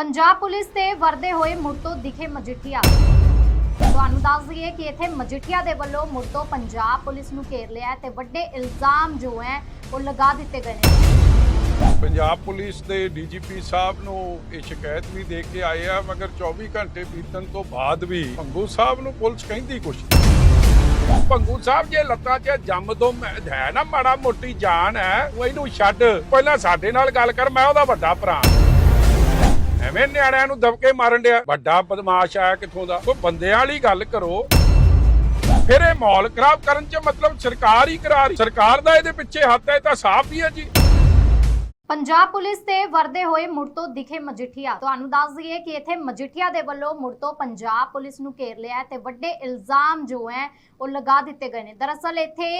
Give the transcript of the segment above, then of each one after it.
Punjab police ਤੇ ਵਰਦੇ ਹੋਏ ਮੁੜ ਤੋਂ ਦਿਖੇ ਮਜੀਠੀਆ। ਤੁਹਾਨੂੰ ਦੱਸ ਦਈਏ ਕਿ ਇੱਥੇ ਮਜੀਠੀਆ ਦੇ ਵੱਲੋਂ ਮੁੜ ਪੰਜਾਬ ਪੁਲਿਸ ਨੂੰ ਘੇਰ ਲਿਆ ਤੇ ਵੱਡੇ ਇਲਜ਼ਾਮ ਜੋ ਹੈ, ਉਹ ਲਗਾ ਦਿੱਤੇ ਗਏ ਨੇ। ਪੰਜਾਬ ਪੁਲਿਸ ਦੇ ਡੀਜੀਪੀ ਸਾਹਿਬ ਨੂੰ ਇਹ ਸ਼ਿਕਾਇਤ ਵੀ ਦੇ ਕੇ ਆਏ ਆ, ਮਗਰ 24 ਘੰਟੇ ਬੀਤਣ ਤੋਂ ਬਾਅਦ ਵੀ ਭੰਗੂ ਸਾਹਿਬ ਨੂੰ ਪੁਲਿਸ ਕਹਿੰਦੀ ਕੁਛ ਨਹੀਂ। ਭੰਗੂ ਸਾਹਿਬ ਜੇ ਲੱਤਾਂ 'ਚ ਜੰਮ ਦੋ ਹੈ ਨਾ ਮਾੜਾ ਮੋਟੀ ਜਾਨ ਹੈ, ਉਹ ਇਹਨੂੰ ਛੱਡ। ਪਹਿਲਾਂ ਸਾਡੇ ਨਾਲ ਗੱਲ ਕਰ, ਮੈਂ ਉਹਦਾ ਵੱਡਾ ਭਰਾ। ਐਵੇਂ ਨਿਆਣਿਆਂ ਨੂੰ ਦਬਕੇ ਮਾਰਨ ਡਿਆ। ਵੱਡਾ ਬਦਮਾਸ਼ ਆਇਆ ਕਿੱਥੋਂ ਦਾ? ਕੋਈ ਬੰਦਿਆਂ ਵਾਲੀ ਗੱਲ ਕਰੋ। ਫਿਰ ਇਹ ਮਾਹੌਲ ਖਰਾਬ ਕਰਨ 'ਚ ਮਤਲਬ ਸਰਕਾਰ ਹੀ ਕਰਾ ਰਹੀ। ਸਰਕਾਰ ਦਾ ਇਹਦੇ ਪਿੱਛੇ ਹੱਥ ਹੈ ਤਾਂ ਸਾਫ਼ ਹੀ ਹੈ ਜੀ। ਪੰਜਾਬ ਪੁਲਿਸ ਤੇ ਵਰਦੇ ਹੋਏ ਮੁੜ ਤੋਂ ਦਿਖੇ ਮਜੀਠੀਆ। ਤੁਹਾਨੂੰ ਦੱਸ ਦਈਏ ਕਿ ਇੱਥੇ ਮਜੀਠੀਆ ਦੇ ਵੱਲੋਂ ਮੁੜ ਤੋਂ ਪੰਜਾਬ ਪੁਲਿਸ ਨੂੰ ਘੇਰ ਲਿਆ ਹੈ ਤੇ ਵੱਡੇ ਇਲਜ਼ਾਮ ਜੋ ਹੈ, ਉਹ ਲਗਾ ਦਿੱਤੇ ਗਏ ਨੇ। ਦਰਅਸਲ ਇੱਥੇ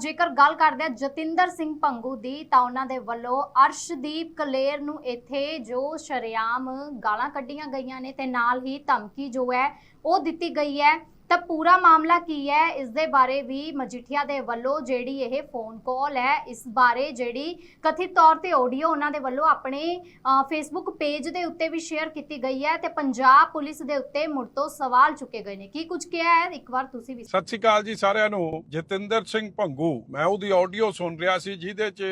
ਜੇਕਰ ਗੱਲ ਕਰਦੇ ਆ ਜਤਿੰਦਰ ਸਿੰਘ ਪੰਗੂ ਦੀ, ਤਾਂ ਉਹਨਾਂ ਦੇ ਵੱਲੋਂ ਅਰਸ਼ਦੀਪ ਕਲੇਰ ਨੂੰ ਇੱਥੇ ਜੋ ਸ਼ਰੇਆਮ ਗਾਲਾਂ ਕੱਢੀਆਂ ਗਈਆਂ ਨੇ ਤੇ ਨਾਲ ਹੀ ਧਮਕੀ ਜੋ ਹੈ, ਉਹ ਦਿੱਤੀ ਗਈ ਹੈ। ਤਾਂ ਪੂਰਾ ਮਾਮਲਾ ਕੀ ਹੈ? ਇਸ ਦੇ ਬਾਰੇ ਵੀ ਮਜੀਠੀਆ ਦੇ ਵੱਲੋਂ ਜਿਹੜੀ ਇਹ ਫੋਨ ਕਾਲ ਹੈ, ਇਸ ਬਾਰੇ ਜਿਹੜੀ ਕਥਿਤ ਤੌਰ ਤੇ ਆਡੀਓ ਉਹਨਾਂ ਦੇ ਵੱਲੋਂ ਆਪਣੇ ਫੇਸਬੁੱਕ ਪੇਜ ਦੇ ਉੱਤੇ ਵੀ ਸ਼ੇਅਰ ਕੀਤੀ ਗਈ ਹੈ ਤੇ ਪੰਜਾਬ ਪੁਲਿਸ ਦੇ ਉੱਤੇ ਮੁੜ ਤੋਂ ਸਵਾਲ ਚੁੱਕੇ ਗਏ ਨੇ। ਕੀ ਕੁਝ ਕਿਹਾ ਹੈ? ਇੱਕ ਵਾਰ ਤੁਸੀਂ ਵੀ ਸਤਿ ਸ਼੍ਰੀ ਅਕਾਲ ਜੀ ਸਾਰਿਆਂ ਨੂੰ। ਜਤਿੰਦਰ ਸਿੰਘ ਭੰਗੂ, ਮੈਂ ਉਹਦੀ ਆਡੀਓ ਸੁਣ ਰਿਹਾ ਸੀ, ਜਿਹਦੇ 'ਚ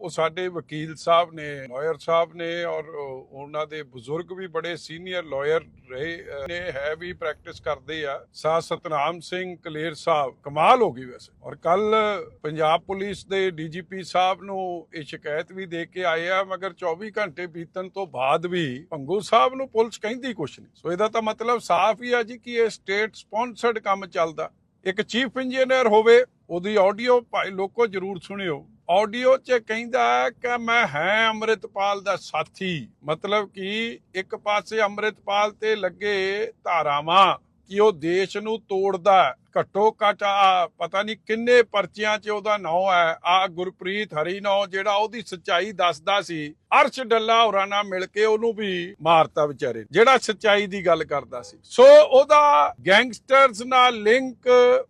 ਉਹ ਸਾਡੇ ਵਕੀਲ ਸਾਹਿਬ ਨੇ ਲਾਇਰ ਸਾਹਿਬ ਨੇ ਔਰ ਉਹਨਾਂ ਦੇ ਬਜ਼ੁਰਗ ਵੀ ਬੜੇ ਸੀਨੀਅਰ ਲਾਇਰ ਰਹੇ, ਨੇ ਹੈ ਵੀ ਪ੍ਰੈਕਟਿਸ ਕਰਦੇ ਆ। ਸਾ ਸਤਨਾਮ ਸਿੰਘ ਕਲੇਰ ਸਾਹਿਬ, ਕਮਾਲ ਹੋ ਗਈ ਵੈਸੇ। ਔਰ ਕੱਲ ਪੰਜਾਬ ਪੁਲਿਸ ਦੇ ਡੀਜੀਪੀ ਸਾਹਿਬ ਨੂੰ ਇਹ ਸ਼ਿਕਾਇਤ ਵੀ ਦੇ ਕੇ ਆਏ ਆ, ਮਗਰ 24 ਘੰਟੇ ਬੀਤਣ ਤੋਂ ਬਾਅਦ ਵੀ ਭੰਗੂ ਸਾਹਿਬ ਨੂੰ ਪੁਲਿਸ ਕਹਿੰਦੀ ਕੁਛ ਨਹੀਂ। ਸੋ ਇਹਦਾ ਤਾਂ ਮਤਲਬ ਸਾਫ਼ ਹੀ ਆ ਜੀ ਕਿ ਇਹ ਸਟੇਟ ਸਪਾਂਸਰਡ ਕੰਮ ਚੱਲਦਾ। ਇੱਕ ਚੀਫ ਇੰਜੀਨੀਅਰ ਹੋਵੇ, ਉਹਦੀ ਆਡੀਓ ਭਾਈ ਲੋਕੋ ਜਰੂਰ ਸੁਣਿਓ। ਆਡੀਓ 'ਚ ਕਹਿੰਦਾ ਕਿ ਮੈਂ ਹੈ ਅੰਮ੍ਰਿਤਪਾਲ ਦਾ ਸਾਥੀ। ਮਤਲਬ ਕਿ ਇੱਕ ਪਾਸੇ ਅੰਮ੍ਰਿਤਪਾਲ ਤੇ ਲੱਗੇ ਧਾਰਾਵਾਂ ਕਿ ਉਹ ਦੇਸ਼ ਨੂੰ ਤੋੜਦਾ ਘੱਟੋ ਘੱਟ ਆ, ਪਤਾ ਨਹੀਂ ਕਿੰਨੇ ਪਰਚਿਆਂ 'ਚ ਉਹਦਾ ਨਾਂ ਹੈ। ਆ ਗੁਰਪ੍ਰੀਤ ਹਰੀ ਜਿਹੜਾ ਉਹਦੀ ਸੱਚਾਈ ਦੱਸਦਾ ਸੀ। ਅਰਸ਼ ਡੱਲਾ ਹੋਰਾਂ ਨਾਲ ਮਿਲ ਕੇ ਉਹਨੂੰ ਵੀ ਮਾਰਤਾ ਵਿਚਾਰੇ। ਜਿਹੜਾ ਸੱਚਾਈ ਦੀ ਗੱਲ ਕਰਦਾ ਸੀ। ਸੋ ਉਹਦਾ ਗੈਂਗਸਟਰਸ ਨਾਲ ਲਿੰਕ,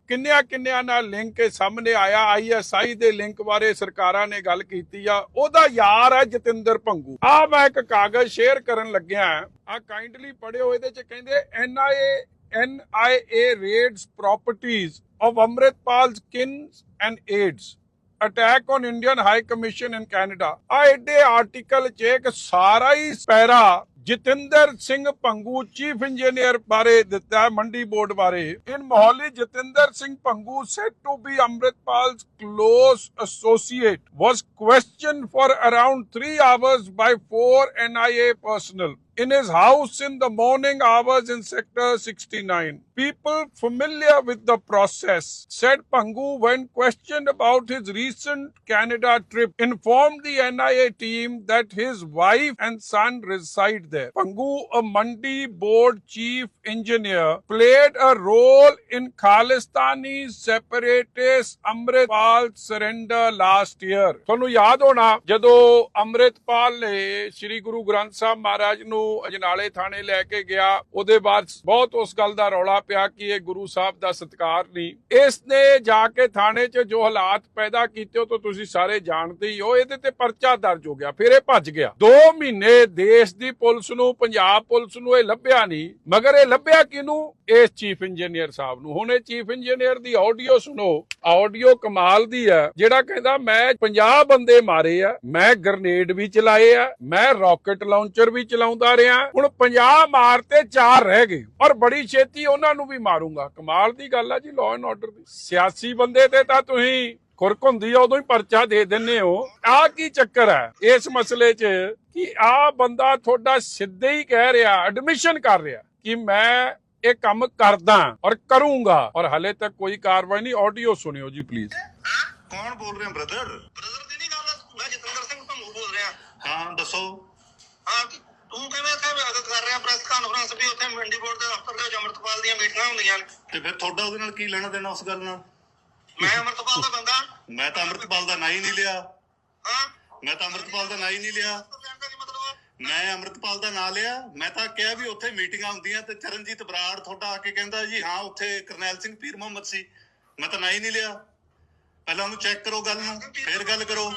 ਕਿੰਨਿਆਂ ਕਿੰਨਿਆਂ ਨਾਲ ਲਿੰਕ ਇਹ ਸਾਹਮਣੇ ਆਇਆ। ਆਈਐਸਆਈ ਦੇ ਲਿੰਕ ਬਾਰੇ ਸਰਕਾਰਾਂ ਨੇ ਗੱਲ ਕੀਤੀ ਆ। ਉਹਦਾ ਯਾਰ ਹੈ ਜਤਿੰਦਰ ਭੰਗੂ। ਆ ਮੈਂ ਇੱਕ ਕਾਗਜ਼ ਸ਼ੇਅਰ ਕਰਨ ਲੱਗਿਆ। ਆ ਕਾਈਂਡਲੀ ਪੜਿਓ ਇਹਦੇ 'ਚ ਕਹਿੰਦੇ NIA NIA raids properties of Amritpal's kins and aides. Attack on Indian high commission in Canada ਆ ਐਡੇ ਆਰਟੀਕਲ ਚ ਇੱਕ ਸਾਰਾ ਹੀ para Jatinder Singh Pangu chief engineer ਬਾਰੇ ਦਿੱਤਾ ਹੈ ਮੰਡੀ ਬੋਰਡ ਬਾਰੇ ਇਨ ਮੋਹਾਲੀ ਜਤਿੰਦਰ ਸਿੰਘ ਪੰਗੂ said to be Amritpal's close associate was questioned for around 3 hours by four NIA personnel In his house in the morning hours in sector 69. People familiar with the process said Pangu, when questioned about his recent Canada trip, informed the NIA team that his wife and son reside there. Pangu, a Mandi board chief engineer, played a role in Khalistani separatist Amritpal surrender last year. ਤੁਹਾਨੂੰ ਯਾਦ ਹੋਣਾ ਜਦੋਂ ਅੰਮ੍ਰਿਤਪਾਲ ਨੇ ਸ੍ਰੀ ਗੁਰੂ ਗ੍ਰੰਥ ਸਾਹਿਬ ਮਹਾਰਾਜ ਨੂੰ ਅਜਨਾਲੇ ਥਾਣੇ ਲੈ ਕੇ ਗਿਆ। ਉਹਦੇ ਬਾਅਦ ਬਹੁਤ ਉਸ ਗੱਲ ਦਾ ਰੌਲਾ ਪਿਆ ਕਿ ਇਹ ਗੁਰੂ ਸਾਹਿਬ ਦਾ ਸਤਿਕਾਰ ਨਹੀਂ। ਇਸ ਨੇ ਜਾ ਕੇ ਥਾਣੇ 'ਚ ਜੋ ਹਾਲਾਤ ਪੈਦਾ ਕੀਤੇ, ਉਹ ਤਾਂ ਤੁਸੀਂ ਸਾਰੇ ਜਾਣਦੇ ਹੀ ਹੋ। ਇਹਦੇ ਤੇ ਪਰਚਾ ਦਰਜ ਹੋ ਗਿਆ, ਫਿਰ ਇਹ ਭੱਜ ਗਿਆ। 2 ਮਹੀਨੇ ਦੇਸ਼ ਦੀ ਪੁਲਿਸ ਨੂੰ, ਪੰਜਾਬ ਪੁਲਿਸ ਨੂੰ ਇਹ ਲੱਭਿਆ ਨਹੀਂ। ਮਗਰ ਇਹ ਲੱਭਿਆ ਕਿਹਨੂੰ? ਇਸ ਚੀਫ ਇੰਜੀਨੀਅਰ ਸਾਹਿਬ ਨੂੰ। ਹੁਣ ਇਹ ਚੀਫ ਇੰਜੀਨੀਅਰ ਦੀ ਆਡੀਓ ਸੁਣੋ। ਆਡੀਓ ਕਮਾਲ ਦੀ ਹੈ, ਜਿਹੜਾ ਕਹਿੰਦਾ, ਮੈਂ 50 ਬੰਦੇ ਮਾਰੇ ਆ, ਮੈਂ ਗ੍ਰਨੇਡ ਵੀ ਚਲਾਏ ਆ, ਮੈਂ ਰਾਕਟ ਲਾਂਚਰ ਵੀ ਚਲਾਉਂਦਾ ਰਿਹਾ ਹੁਣ 50 ਮਾਰ ਤੇ 4 ਰਹਿ ਗਏ। ਔਰ ਬੜੀ ਛੇਤੀ ਉਹਨਾਂ ਨੂੰ ਵੀ ਮਾਰੂੰਗਾ। ਕਮਾਲ ਦੀ ਗੱਲ ਆ ਜੀ ਲਾਅ ਐਂਡ ਆਰਡਰ ਦੀ। ਸਿਆਸੀ ਬੰਦੇ ਤੇ ਤਾਂ ਤੁਸੀਂ ਖੁਰਕ ਹੁੰਦੀ ਆ ਉਦੋਂ ਹੀ ਪਰਚਾ ਦੇ ਦਿੰਨੇ ਹੋ। ਆ ਕੀ ਚੱਕਰ ਹੈ ਇਸ ਮਸਲੇ 'ਚ ਕਿ ਆ ਬੰਦਾ ਤੁਹਾਡਾ ਸਿੱਧੇ ਹੀ ਕਹਿ ਰਿਹਾ ਐਡਮਿਸ਼ਨ ਕਰ ਰਿਹਾ ਕਿ ਮੈਂ ਇਹ ਕੰਮ ਕਰਦਾ ਔਰ ਕਰੂੰਗਾ। ਔਰ ਹਲੇ ਤੱਕ ਕੋਈ ਕਾਰਵਾਈ ਨਹੀਂ ਆਡੀਓ ਸੁਣਿਓ ਜੀ ਪਲੀਜ਼ ਕੌਣ ਬੋਲ ਰਹੇ ਬ੍ਰਦਰ ਬ੍ਰਦਰ ਦੀ ਨਹੀਂ ਗੱਲ ਮੈਂ ਜਤਿੰਦਰ ਸਿੰਘ ਭੰਗੂ ਬੋਲ ਰਿਹਾ। ਹਾਂ ਦੱਸੋ। ਹਾਂ ਤੇ ਕਿਵੇਂ ਕਹਿ ਮਦਦ ਕਰ ਰਿਹਾ? ਪ੍ਰੈਸ ਕਾਨਫਰੰਸ ਵੀ ਉੱਥੇ ਮੰਡੀ ਬੋਰਡ ਦੇ ਦਫ਼ਤਰ ਦੇ ਵਿੱਚ ਅੰਮ੍ਰਿਤਪਾਲ ਦੀਆਂ ਮੀਟਿੰਗਾਂ ਹੁੰਦੀਆਂ ਨੇ। ਤੇ ਫਿਰ ਤੁਹਾਡਾ ਉਹਦੇ ਨਾਲ ਕੀ ਲੈਣਾ ਦੇਣਾ ਉਸ ਗੱਲ ਨਾਲ? ਮੈਂ ਅੰਮ੍ਰਿਤਪਾਲ ਦਾ ਬੰਦਾ। ਮੈਂ ਤਾਂ ਅੰਮ੍ਰਿਤਪਾਲ ਦਾ ਨਾਂ ਹੀ ਨਹੀਂ ਲਿਆ। ਹਾਂ? ਮੈਂ ਤਾਂ ਅੰਮ੍ਰਿਤਪਾਲ ਦਾ ਨਾਂ ਹੀ ਨਹੀਂ ਲਿਆ? ਮੈਂ ਅੰਮ੍ਰਿਤਪਾਲ ਦਾ ਨਾਂ ਲਿਆ। ਮੈਂ ਤਾਂ ਕਿਹਾ ਵੀ ਉੱਥੇ ਮੀਟਿੰਗਾਂ ਹੁੰਦੀਆਂ ਤੇ ਚਰਨਜੀਤ ਬਰਾੜ ਤੁਹਾਡਾ ਆ ਕੇ ਕਹਿੰਦਾ ਜੀ ਹਾਂ ਉੱਥੇ ਕਰਨੈਲ ਸਿੰਘ ਪੀਰ ਮੁਹੰਮਦ ਸੀ। ਮੈਂ ਤਾਂ ਨਾਂ ਹੀ ਨਹੀਂ ਲਿਆ। ਪਹਿਲਾਂ ਉਹਨੂੰ ਚੈੱਕ ਕਰੋ ਗੱਲ ਨੂੰ ਫਿਰ ਗੱਲ ਕਰੋ।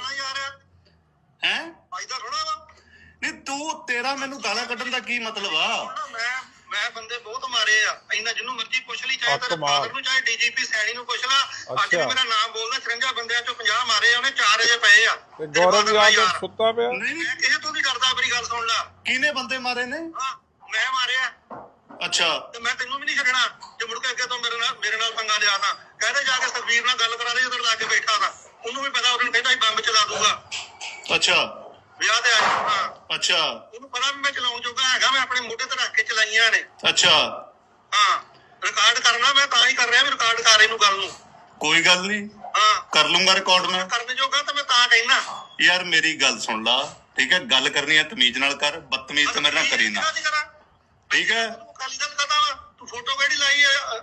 ਹੈ ਫਾਇਦਾ ਥੋੜਾ ਵਾ। ਨਹੀਂ ਤੂੰ ਤੇਰਾ ਮੈਨੂੰ ਗਾਲਾਂ ਕੱਢਣ ਦਾ ਕੀ ਮਤਲਬ ਆ? ਮੈਂ ਮੈਂ ਬੰਦੇ ਬਹੁਤ ਮਾਰੇ ਆ। ਇੰਨਾ ਜਿਹਨੂੰ ਮਰਜ਼ੀ ਪੁੱਛ ਲਈ ਚਾਹੇ ਤੇਰੇ। ਫਾਦਰ ਨੂੰ ਚਾਹੇ ਡੀਜੀਪੀ ਸੈਣੀ ਨੂੰ ਪੁੱਛ ਲਾ। ਅੱਜ ਵੀ। ਮੇਰਾ ਨਾਮ ਬੋਲਦਾ 53 ਬੰਦਿਆਂ ਚੋਂ 50 ਮਾਰੇ ਆ ਉਹਨੇ 4 ਅਜੇ ਪਏ ਆ। ਤੇ ਗੌਰਵ ਯਾਰ। ਸੁੱਤਾ ਪਿਆ? ਨਹੀਂ ਨਹੀਂ। ਮੈਂ ਕਿਸੇ ਤੋਂ ਨਹੀਂ ਡਰਦਾ ਮੇਰੀ ਗੱਲ ਸੁਣ ਲੈ। ਕਿਹਨੇ ਬੰਦੇ ਮਾਰੇ ਨੇ? ਹਾਂ ਮੈਂ ਮਾਰਿਆ। ਅੱਛਾ। ਤੇ ਮੈਂ ਤੈਨੂੰ ਵੀ ਨਹੀਂ ਛੱਡਣਾ ਜੇ ਮੁੜ ਕੇ ਅੱਗੇ ਤੋਂ ਮੇਰੇ ਨਾਲ ਮੇਰੇ ਨਾਲ ਪੰਗਾ ਲਿਆ ਤਾਂ। ਕਹਿੰਦੇ ਜਾ ਕੇ ਸੁਖਬੀਰ ਨਾਲ ਗੱਲ ਕਰਾ ਦੇ ਜਦੋਂ ਲਾ ਕੇ ਬੈਠਾ ਤਾਂ। ਉਹਨੂੰ ਵੀ ਪਤਾ ਉਹਨੂੰ ਕਹਿੰਦਾ ਬੰਬ ਚਲਾ ਦੂੰਗਾ। ਅੱਛਾ। ਵਿਆਹ ਤੇ ਆ ਜਾਊਗਾ ਅੱਛਾ। ਉਹਨੂੰ ਪਤਾ ਵੀ ਮੈਂ ਚਲਾਉਣ ਜੋਗਾ ਹੈਗਾ ਮੈਂ ਆਪਣੇ ਮੋਢੇ ਤੇ ਰੱਖ ਕੇ ਚਲਾਈਆਂ ਨੇ। ਅੱਛਾ। ਹਾਂ ਰਿਕਾਰਡ ਕਰਨਾ ਮੈਂ ਤਾਂ ਹੀ ਕਰ ਰਿਹਾ ਵੀ ਰਿਕਾਰਡ ਕਰ ਇਹਨੂੰ ਗੱਲ ਨੂੰ। ਕੋਈ ਗੱਲ ਨਹੀਂ। ਹਾਂ। ਕਰ ਲੂੰਗਾ ਰਿਕਾਰਡ ਮੈਂ। ਕਰਨ ਜੋਗਾ ਤਾਂ ਮੈਂ ਤਾਂ ਕਹਿਣਾ। ਯਾਰ ਮੇਰੀ ਗੱਲ ਸੁਣ ਲਾ ਠੀਕ ਹੈ? ਗੱਲ ਕਰਨੀ ਹੈ ਤਮੀਜ਼ ਨਾਲ ਕਰ ਬਦਤਮੀਜ਼ ਤਾਂ ਮੇਰੇ ਨਾਲ ਕਰੀ ਨਾ। ਠੀਕ ਹੈ? ਤੂੰ ਕਾਲੀ ਦਲ ਕਰਦਾ ਤੂੰ ਫੋਟੋ ਕਿਹੜੀ ਲਾਈ ਆ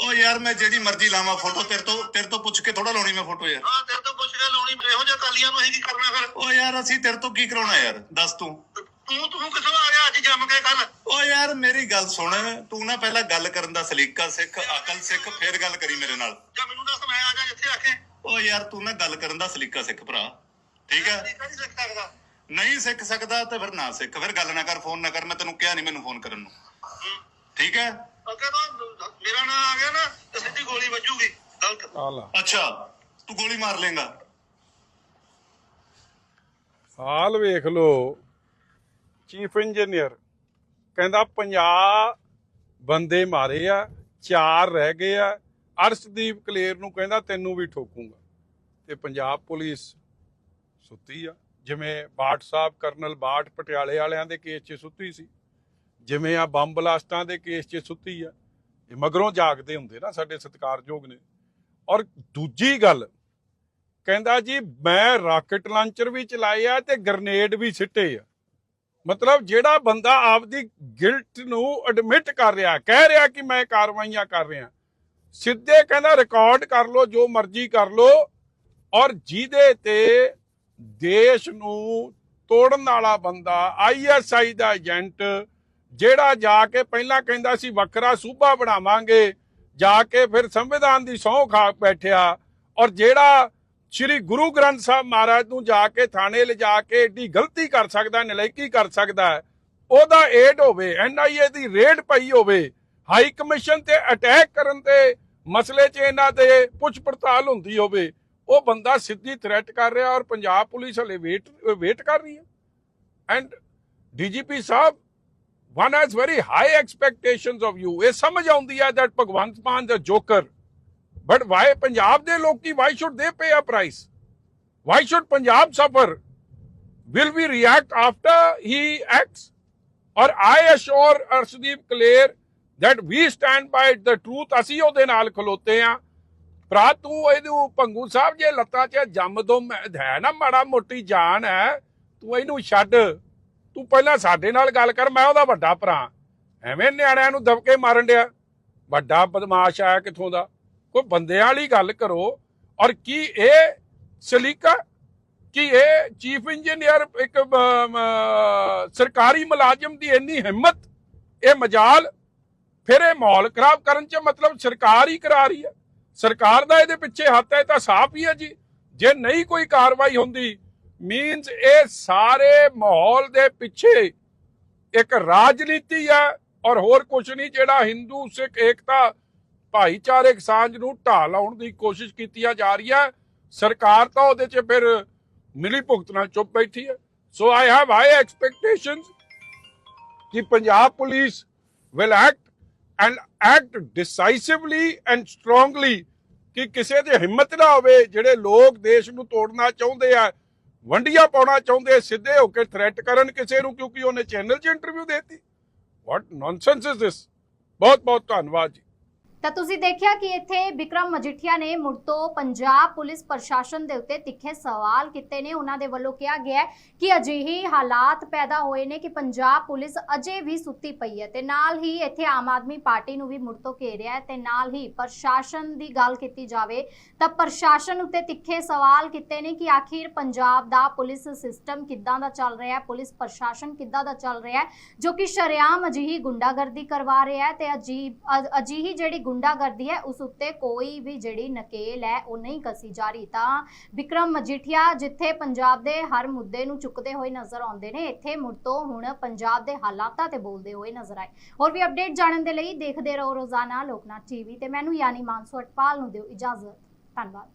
ਓ ਯਾਰ ਮੈਂ ਜਿਹੜੀ ਮਰਜ਼ੀ ਲਾਵਾਂ ਫੋਟੋ ਤੇਰੇ ਤੋਂ ਤੇਰੇ ਤੋਂ ਪੁੱਛ ਕੇ ਥੋੜਾ ਲਾਉਣੀ ਮੈਂ ਫੋਟੋ ਯਾਰ। ਹਾਂ ਤੇਰੇ ਤੋਂ ਪੁੱਛ ਕੇ ਲਾਉਣੀ ਇਹੋ ਜਿਹੇ ਕਾਲੀਆਂ ਨੂੰ ਅਸੀਂ ਕੀ ਕਰਨਾ ਫਿਰ? ਓ ਯਾਰ ਅਸੀਂ ਤੇਰੇ ਤੋਂ ਕੀ ਕਰਾਉਣਾ ਯਾਰ ਦੱਸ ਤੂੰ। ਤੂੰ ਤੂੰ ਕਿੱਥੋਂ ਆ ਗਿਆ ਅੱਜ ਜੰਮ ਕੇ ਕੱਲ ਓ ਯਾਰ ਮੇਰੀ ਗੱਲ ਸੁਣ ਤੂੰ ਨਾ ਪਹਿਲਾਂ ਗੱਲ ਕਰਨ ਦਾ ਸਲੀਕਾ ਸਿੱਖ ਅਕਲ ਸਿੱਖ ਫਿਰ ਗੱਲ ਕਰੀ ਮੇਰੇ ਨਾਲ। ਜਾਂ ਮੈਨੂੰ ਦੱਸ ਮੈਂ ਆ ਜਾ ਜਿੱਥੇ ਆਖੇ ਓ ਯਾਰ ਤੂੰ ਨਾ ਗੱਲ ਕਰਨ ਦਾ ਸਲੀਕਾ ਸਿੱਖ ਭਰਾ ਠੀਕ ਹੈ ਨਹੀਂ ਕਰ ਸਕਦਾ। ਨਹੀਂ ਸਿੱਖ ਸਕਦਾ ਤੇ ਫਿਰ ਨਾ ਸਿੱਖ ਫਿਰ ਗੱਲ ਨਾ ਕਰ ਫੋਨ ਨਾ ਕਰ ਮੈਂ ਤੈਨੂੰ ਕਿਹਾ ਨਹੀਂ ਮੈਨੂੰ ਫੋਨ ਕਰਨ ਨੂੰ। ਠੀਕ ਹੈ ਮੇਰਾ ਨਾਂ ਆ ਗਿਆ ਨਾ ਤੇ ਸਿੱਧੀ ਗੋਲੀ ਵੱਜੂਗੀ। ਗਲਤ। ਅੱਛਾ ਤੂੰ ਗੋਲੀ ਮਾਰ ਲੇਗਾ ਹਾਲ ਵੇਖ ਲੋ ਚੀਫ ਇੰਜੀਨੀਅਰ ਕਹਿੰਦਾ 50 ਬੰਦੇ ਮਾਰੇ ਆ ਚਾਰ ਰਹਿ ਗਏ ਆ। ਅਰਸ਼ਦੀਪ ਕਲੇਰ ਨੂੰ ਕਹਿੰਦਾ ਤੈਨੂੰ ਵੀ ਠੋਕੂਗਾ। ਤੇ ਪੰਜਾਬ ਪੁਲਿਸ ਸੁੱਤੀ ਆ। ਜਿਵੇਂ ਬਾਟ ਸਾਹਿਬ ਕਰਨਲ ਬਾਟ ਪਟਿਆਲੇ ਵਾਲਿਆਂ ਦੇ ਕੇਸ 'ਚ ਸੁੱਤੀ ਸੀ। ਜਿਵੇਂ ਆ ਬੰਬ ਬਲਾਸਟਾਂ ਦੇ ਕੇਸ 'ਚ ਸੁੱਤੀ ਆ, ਇਹ ਮਗਰੋਂ ਜਾਗਦੇ ਹੁੰਦੇ ਨਾ ਸਾਡੇ ਸਤਿਕਾਰਯੋਗ ਨੇ। ਔਰ ਦੂਜੀ ਗੱਲ, ਕਹਿੰਦਾ ਜੀ, ਮੈਂ ਰਾਕਟ ਲਾਂਚਰ ਵੀ ਚਲਾਏ ਆ ਤੇ ਗ੍ਰਨੇਡ ਵੀ ਸਿੱਟੇ ਆ। ਮਤਲਬ ਜਿਹੜਾ ਬੰਦਾ ਆਪਦੀ ਗਿਲਟ ਨੂੰ ਐਡਮਿਟ ਕਰ ਰਿਹਾ, ਕਹਿ ਰਿਹਾ ਕਿ ਮੈਂ ਕਾਰਵਾਈਆਂ ਕਰ ਰਿਹਾ, ਸਿੱਧੇ ਕਹਿੰਦਾ ਰਿਕਾਰਡ ਕਰ ਲੋ ਜੋ ਮਰਜ਼ੀ ਕਰ ਲੋ ਔਰ ਜਿਹਦੇ ਤੇ ਦੇਸ਼ ਨੂੰ ਤੋੜਨ ਵਾਲਾ ਬੰਦਾ ਆਈਐਸਆਈ ਦਾ ਏਜੰਟ ਜਿਹੜਾ ਜਾ ਕੇ ਪਹਿਲਾਂ ਕਹਿੰਦਾ ਸੀ ਵੱਖਰਾ ਸੂਬਾ ਬਣਾਵਾਂਗੇ, ਜਾ ਕੇ ਫਿਰ ਸੰਵਿਧਾਨ ਦੀ ਸਹੁੰ ਖਾ ਬੈਠਿਆ ਔਰ ਜਿਹੜਾ ਸ੍ਰੀ ਗੁਰੂ ਗ੍ਰੰਥ ਸਾਹਿਬ ਮਹਾਰਾਜ ਨੂੰ ਜਾ ਕੇ ਥਾਣੇ ਲਿਜਾ ਕੇ ਏਡੀ ਗਲਤੀ ਕਰ ਸਕਦਾ, ਨਲਾਇਕੀ ਕਰ ਸਕਦਾ, ਉਹਦਾ ਏਡ ਹੋਵੇ ਐਨਆਈਏ ਦੀ ਰੇਡ ਪਈ ਹੋਵੇ ਹਾਈ ਕਮਿਸ਼ਨ ਤੇ ਅਟੈਕ ਕਰਨ ਤੇ ਮਸਲੇ 'ਚ ਇਹਨਾਂ ਦੇ ਪੁੱਛ ਪੜਤਾਲ ਹੁੰਦੀ ਹੋਵੇ, ਉਹ ਬੰਦਾ ਸਿੱਧੀ ਥ੍ਰੈਟ ਕਰ ਰਿਹਾ ਔਰ ਪੰਜਾਬ ਪੁਲਿਸ ਹਲੇ ਵੇਟ ਵੇਟ ਕਰ ਰਹੀ ਹੈ। ਐਂਡ ਡੀਜੀਪੀ ਸਾਹਿਬ one has very high expectations of you ਇਹ ਸਮਝ ਆਉਂਦੀ ਹੈ that ਭਗਵੰਤ ਮਾਨ ਦਾ ਜੋਕਰ but why ਪੰਜਾਬ ਦੇ ਲੋਕੀ why should they pay a price why should Punjab suffer will we react after he acts or I assure Arshdeep Clear that we stand by the truth ਅਸੀਂ ਉਹਦੇ ਨਾਲ ਖਲੋਤੇ ਆ ਭਰਾ ਤੂੰ ਇਹਨੂੰ ਭੰਗੂ ਸਾਹਿਬ ਜੇ ਲੱਤਾਂ 'ਚ ਜੰਮ ਦੋ ਹੈ ਨਾ ਮਾੜਾ ਮੋਟੀ ਜਾਨ ਹੈ ਤੂੰ ਇਹਨੂੰ ਛੱਡ ਤੂੰ ਪਹਿਲਾਂ ਸਾਡੇ ਨਾਲ ਗੱਲ ਕਰ, ਮੈਂ ਉਹਦਾ ਵੱਡਾ ਭਰਾ। ਐਵੇਂ ਨਿਆਣਿਆਂ ਨੂੰ ਦਬਕੇ ਮਾਰਨ ਡਿਆ। ਵੱਡਾ ਬਦਮਾਸ਼ ਆਇਆ ਕਿੱਥੋਂ ਦਾ? ਕੋਈ ਬੰਦਿਆਂ ਵਾਲੀ ਗੱਲ ਕਰੋ। ਔਰ ਕੀ ਇਹ ਸਲੀਕਾ? ਕਿ ਇਹ ਚੀਫ ਇੰਜੀਨੀਅਰ, ਇੱਕ ਸਰਕਾਰੀ ਮੁਲਾਜ਼ਮ ਦੀ ਇੰਨੀ ਹਿੰਮਤ? ਇਹ ਮਜਾਲ? ਫਿਰ ਇਹ ਮਾਹੌਲ ਖਰਾਬ ਕਰਨ ਚ ਮਤਲਬ ਸਰਕਾਰ ਹੀ ਕਰਾ ਰਹੀ ਹੈ। ਸਰਕਾਰ ਦਾ ਇਹਦੇ ਪਿੱਛੇ ਹੱਥ ਹੈ ਤਾਂ ਸਾਫ਼ ਹੀ ਹੈ ਜੀ। ਜੇ ਨਹੀਂ ਕੋਈ ਕਾਰਵਾਈ ਹੁੰਦੀ ਮੀਨਸ ਇਹ ਸਾਰੇ ਮਾਹੌਲ ਦੇ ਪਿੱਛੇ ਇੱਕ ਰਾਜਨੀਤੀ ਹੈ ਔਰ ਹੋਰ ਕੁਝ ਨਹੀਂ ਜਿਹੜਾ ਹਿੰਦੂ ਸਿੱਖ ਏਕਤਾ ਭਾਈਚਾਰਕ ਸਾਂਝ ਨੂੰ ਢਾਹ ਲਾਉਣ ਦੀ ਕੋਸ਼ਿਸ਼ ਕੀਤੀਆਂ ਜਾ ਰਹੀ ਹੈ ਸਰਕਾਰ ਤਾਂ ਉਹਦੇ 'ਚ ਫਿਰ ਮਿਲੀ ਭੁਗਤ ਨਾਲ ਚੁੱਪ ਬੈਠੀ ਹੈ so I have high expectations ਕਿ Punjab police will act and act decisively and strongly ਕਿ ਕਿਸੇ ਦੀ ਹਿੰਮਤ ਨਾ ਹੋਵੇ, ਜਿਹੜੇ ਲੋਕ ਦੇਸ਼ ਨੂੰ ਤੋੜਨਾ ਚਾਹੁੰਦੇ ਆ ਵੰਡੀਆਂ ਪਾਉਣਾ ਚਾਹੁੰਦੇ, ਸਿੱਧੇ ਹੋ ਕੇ ਥ੍ਰੈਟ ਕਰਨ ਕਿਸੇ ਨੂੰ, ਕਿਉਂਕਿ ਉਹਨੇ ਚੈਨਲ 'ਚ ਇੰਟਰਵਿਊ ਦੇਤੀ। ਵਾਟ ਨੌਨਸੈਂਸ ਇਜ਼ ਦਿਸ ਬਹੁਤ ਬਹੁਤ ਧੰਨਵਾਦ ਜੀ। ਤਾਂ ਤੁਸੀਂ ਦੇਖਿਆ ਕਿ ਇੱਥੇ ਵਿਕਰਮ ਮਜੀਠੀਆ ਨੇ ਮੁੜ ਤੋਂ ਪੰਜਾਬ ਪੁਲਿਸ ਪ੍ਰਸ਼ਾਸਨ ਦੇ ਉੱਤੇ ਤਿੱਖੇ ਸਵਾਲ ਕੀਤੇ ਨੇ। ਉਹਨਾਂ ਦੇ ਵੱਲੋਂ ਕਿਹਾ ਗਿਆ ਕਿ ਅਜਿਹੇ ਹਾਲਾਤ ਪੈਦਾ ਹੋਏ ਨੇ ਕਿ ਪੰਜਾਬ ਪੁਲਿਸ ਅਜੇ ਵੀ ਸੁੱਤੀ ਪਈ ਹੈ ਤੇ ਨਾਲ ਹੀ ਇੱਥੇ ਆਮ ਆਦਮੀ ਪਾਰਟੀ ਨੂੰ ਵੀ ਮੁੜ ਤੋਂ ਘੇਰਿਆ ਹੈ ਤੇ ਨਾਲ ਹੀ ਪ੍ਰਸ਼ਾਸਨ ਦੀ ਗੱਲ ਕੀਤੀ ਜਾਵੇ ਤਾਂ ਪ੍ਰਸ਼ਾਸਨ ਉੱਤੇ ਤਿੱਖੇ ਸਵਾਲ ਕੀਤੇ ਨੇ ਕਿ ਆਖਿਰ ਪੰਜਾਬ ਦਾ ਪੁਲਿਸ ਸਿਸਟਮ ਕਿੱਦਾਂ ਦਾ ਚੱਲ ਰਿਹਾ ਹੈ, ਪੁਲਿਸ ਪ੍ਰਸ਼ਾਸਨ ਕਿੱਦਾਂ ਦਾ ਚੱਲ ਰਿਹਾ ਹੈ, ਜੋ ਕਿ ਸ਼ਰੇਆਮ ਅਜਿਹੀ ਗੁੰਡਾਗਰਦੀ ਕਰਵਾ ਰਿਹਾ ਹੈ ਤੇ ਅਜੀਬ ਅਜਿਹੀ ਜਿਹੜੀ ਗੁੰਡਾਗਰਦੀ ਹੈ, ਉਸ ਉੱਤੇ ਕੋਈ ਵੀ ਜਿਹੜੀ ਨਕੇਲ ਹੈ, ਉਹ ਨਹੀਂ ਕਸੀ ਜਾ ਰਹੀ। ਤਾਂ ਵਿਕਰਮ ਮਜੀਠੀਆ ਜਿੱਥੇ ਪੰਜਾਬ ਦੇ ਹਰ ਮੁੱਦੇ ਨੂੰ ਚੁੱਕਦੇ ਹੋਏ ਨਜ਼ਰ ਆਉਂਦੇ ਨੇ, ਇੱਥੇ ਮੁੜ ਤੋਂ ਹੁਣ ਪੰਜਾਬ ਦੇ ਹਾਲਾਤਾਂ ਤੇ ਬੋਲਦੇ ਹੋਏ ਨਜ਼ਰ ਆਏ। ਹੋਰ ਵੀ ਅਪਡੇਟ ਜਾਣਨ ਦੇ ਲਈ ਦੇਖਦੇ ਰਹੋ ਰੋਜ਼ਾਨਾ ਲੋਕਨਾਥ ਟੀਵੀ ਤੇ। ਮੈਨੂੰ ਯਾਨੀ ਮਾਨਸੂ ਅਟਪਾਲ ਨੂੰ ਦਿਓ ਇਜਾਜ਼ਤ। ਧੰਨਵਾਦ।